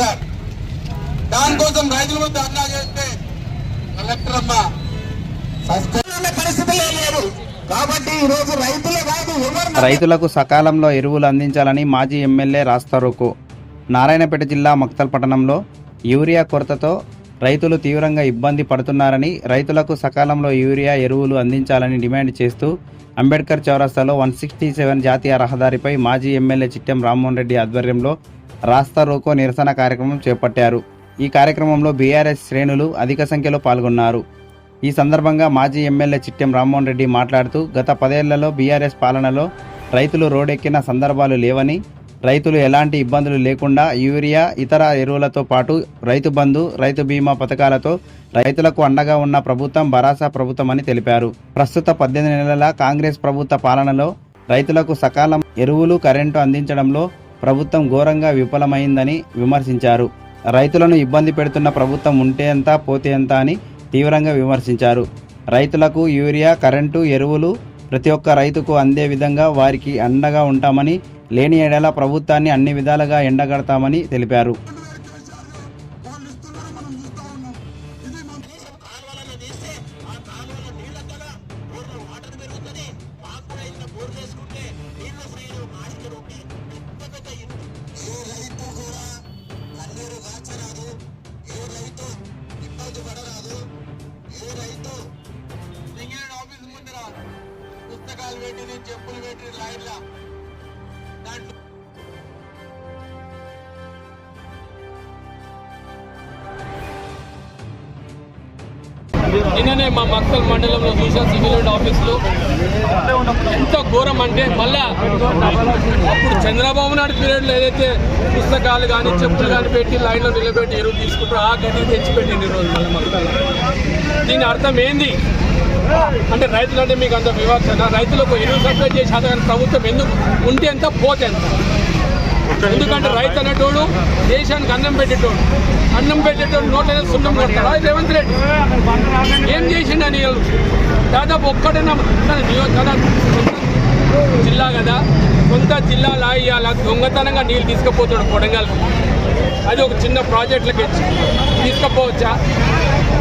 Sir. దానికోసం రైతుల ముందు అన్నా చేస్తే కలెక్టర్ అమ్మ లేదు రైతులకు సకాలంలో ఎరువులు అందించాలని మాజీ ఎమ్మెల్యే రాస్తారుకు. నారాయణపేట జిల్లా మక్తల్ పట్టణంలో యూరియా కొరతతో రైతులు తీవ్రంగా ఇబ్బంది పడుతున్నారని రైతులకు సకాలంలో యూరియా ఎరువులు అందించాలని డిమాండ్ చేస్తూ అంబేద్కర్ చౌరస్తాలో వన్ సిక్స్టీ సెవెన్ జాతీయ రహదారిపై మాజీ ఎమ్మెల్యే చిట్టెం రామ్మోహన్ రెడ్డి ఆధ్వర్యంలో రాస్తా రోకో నిరసన కార్యక్రమం చేపట్టారు. ఈ కార్యక్రమంలో బీఆర్ఎస్ శ్రేణులు అధిక సంఖ్యలో పాల్గొన్నారు. ఈ సందర్భంగా మాజీ ఎమ్మెల్యే చిట్టెం రామ్మోహన్ రెడ్డి మాట్లాడుతూ గత పదేళ్ళలో బీఆర్ఎస్ పాలనలో రైతులు రోడెక్కిన సందర్భాలు లేవని రైతులు ఎలాంటి ఇబ్బందులు లేకుండా యూరియా ఇతర ఎరువులతో పాటు రైతు బంధు రైతు బీమా పథకాలతో రైతులకు అండగా ఉన్న ప్రభుత్వం భరాసా ప్రభుత్వం అని తెలిపారు. ప్రస్తుత పద్దెనిమిది నెలల కాంగ్రెస్ ప్రభుత్వ పాలనలో రైతులకు సకాలం ఎరువులు కరెంటు అందించడంలో ప్రభుత్వం ఘోరంగా విఫలమైందని విమర్శించారు. రైతులను ఇబ్బంది పెడుతున్న ప్రభుత్వం ఉంటే ఎంత పోతే ఎంత అని తీవ్రంగా విమర్శించారు. రైతులకు యూరియా కరెంటు ఎరువులు ప్రతి ఒక్క రైతుకు అందే విధంగా వారికి అండగా ఉంటామని లేని ఏడల ప్రభుత్వాన్ని అన్ని విధాలుగా ఎండగడతామని తెలిపారు. పెట్టి చెప్పులు పెట్టి లైన్ల? దాంట్లో నిన్ననే మా మక్సల్ మండలంలో చూసా సివిల్ ఆఫీసులో ఎంత ఘోరం అంటే మళ్ళా అప్పుడు చంద్రబాబు నాయుడు పీరియడ్లో ఏదైతే పుస్తకాలు కానీ చెప్పులు కానీ పెట్టి లైన్లో నిలబెట్టి ఎరువు తీసుకుంటారు ఆ గది తెచ్చిపెట్టింది ఈరోజు మళ్ళీ మక్తల్ దీని అర్థం ఏంది? అంటే రైతులు అంటే మీకు అంత వివక్షణ రైతులకు ఎరువు సప్లై చేసి అతని ప్రభుత్వం ఎందుకు ఉంటే ఎంత పోతే ఎంత ఎందుకంటే రైతు అనేటోడు దేశానికి అన్నం పెట్టేటోడు. అన్నం పెట్టేటోడు నోట్లనే సున్నం కొడతాడు. రేవంత్ రెడ్డి. ఏం చేసిండు అని? దాదాపు ఒక్కడైనా తన నియో- తన సొంత జిల్లా కదా. సొంత జిల్లాలో ఇవాళ దొంగతనంగా నీళ్ళు తీసుకుపోతాడు కొడంగల్కి. అది ఒక చిన్న ప్రాజెక్టులకి ఇచ్చి తీసుకుపోవచ్చా?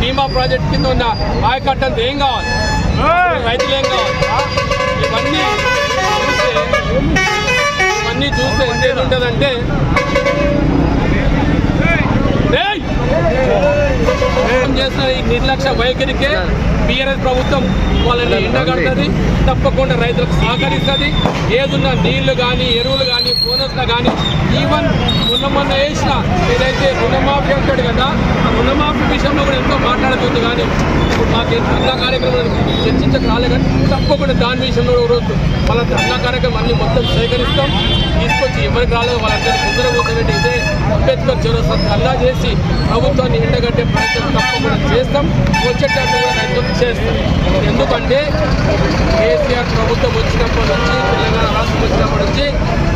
బీమా ప్రాజెక్ట్ కింద ఉన్న ఆయకట్టంత ఏం కావాలి? రైతులు ఏం కావాలి? ఇవన్నీ చూస్తే ఇవన్నీ చూస్తే ఎంత ఉంటుందంటే చేస్తున్న ఈ నిర్లక్ష్య వైఖరికే బీఆర్ఎస్ ప్రభుత్వం వాళ్ళని ఎండగడుతుంది. తప్పకుండా రైతులకు సహకరిస్తుంది. ఏదున్న నీళ్ళు కానీ ఎరువులు కానీ బోనస్లు కానీ ఈవెన్ మొన్న మొన్న వేసిన ఏదైతే రుణమాఫీ అంటాడు కదా ఆ రుణమాఫీ విషయంలో కూడా ఎంతో మాట్లాడుతుంది కానీ ఇప్పుడు మాకు ధర్నా కార్యక్రమం చర్చించక రాలే కానీ తప్పకుండా దాని విషయంలో ఒక రోజు వాళ్ళ ధర్నా కార్యక్రమం అన్ని మొత్తం సేకరిస్తాం. తీసుకొచ్చి ఎవరికి రాలేదు వాళ్ళందరూ ముందర కూర్చోబెట్టి ఇదే అంబేద్కర్ చౌరస్తా ధర్నా చేసి ప్రభుత్వాన్ని ఎండగట్టే ప్రయత్నం తప్పకుండా చేస్తాం. వచ్చేటట్టు కూడా రైతులకు చేస్తాం ఎందుకంటే కేసీఆర్ ప్రభుత్వం వచ్చినప్పటి నుంచి తెలంగాణ రాష్ట్రం వచ్చినప్పటి నుంచి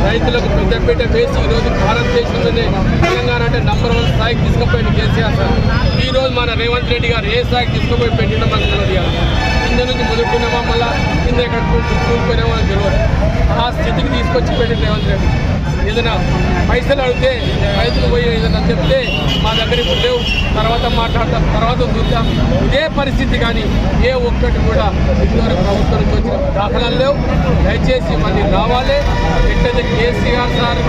రైతులకు పెద్దపీట వేసి ఈరోజు భారతదేశంలోనే తెలంగాణ అంటే నంబర్ వన్ స్థాయికి తీసుకుపోయిన కేసీఆర్ సార్. ఈరోజు మన రేవంత్ రెడ్డి గారు ఏ స్థాయికి తీసుకుపోయి పెట్టిన మనకు తెలియదు ఇందు నుంచి మొదలుకున్నామా మళ్ళీ? కింద ఎక్కడ కూలిపోయినా తెలియదు ఆ స్థితికి తీసుకొచ్చి పెట్టిన రేవంత్ రెడ్డి. ఏదైనా పైసలు అడిగితే రైతులు పోయి ఏదైనా చెప్తే మా దగ్గర ఇప్పుడు లేవు. తర్వాత మాట్లాడతాం తర్వాత చూద్దాం. ఇదే పరిస్థితి కానీ ఏ ఒక్కటి కూడా ఇంతవరకు ప్రభుత్వం నుంచి వచ్చిన దాఖలాలు లేవు. దయచేసి మళ్ళీ రావాలి. ఎట్లయితే కేసీఆర్ సార్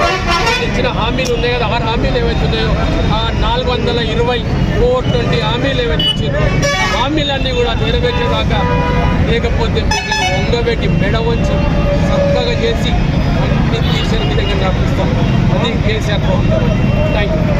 ఇచ్చిన హామీలు ఉన్నాయి కదా ఆరు హామీలు ఏవైతే ఉన్నాయో ఆ నాలుగు వందల ఇరవై ఫోర్ ట్వంటీ హామీలు ఏవైతే ఇచ్చారో హామీలన్నీ కూడా నెరవేర్చేదాకా లేకపోతే మీకు మెడ వంచి చక్కగా చేసి అన్ని తీర్చిన విధంగా నడిపిస్తాం అది కేసీఆర్ ప్రభుత్వం. Thank you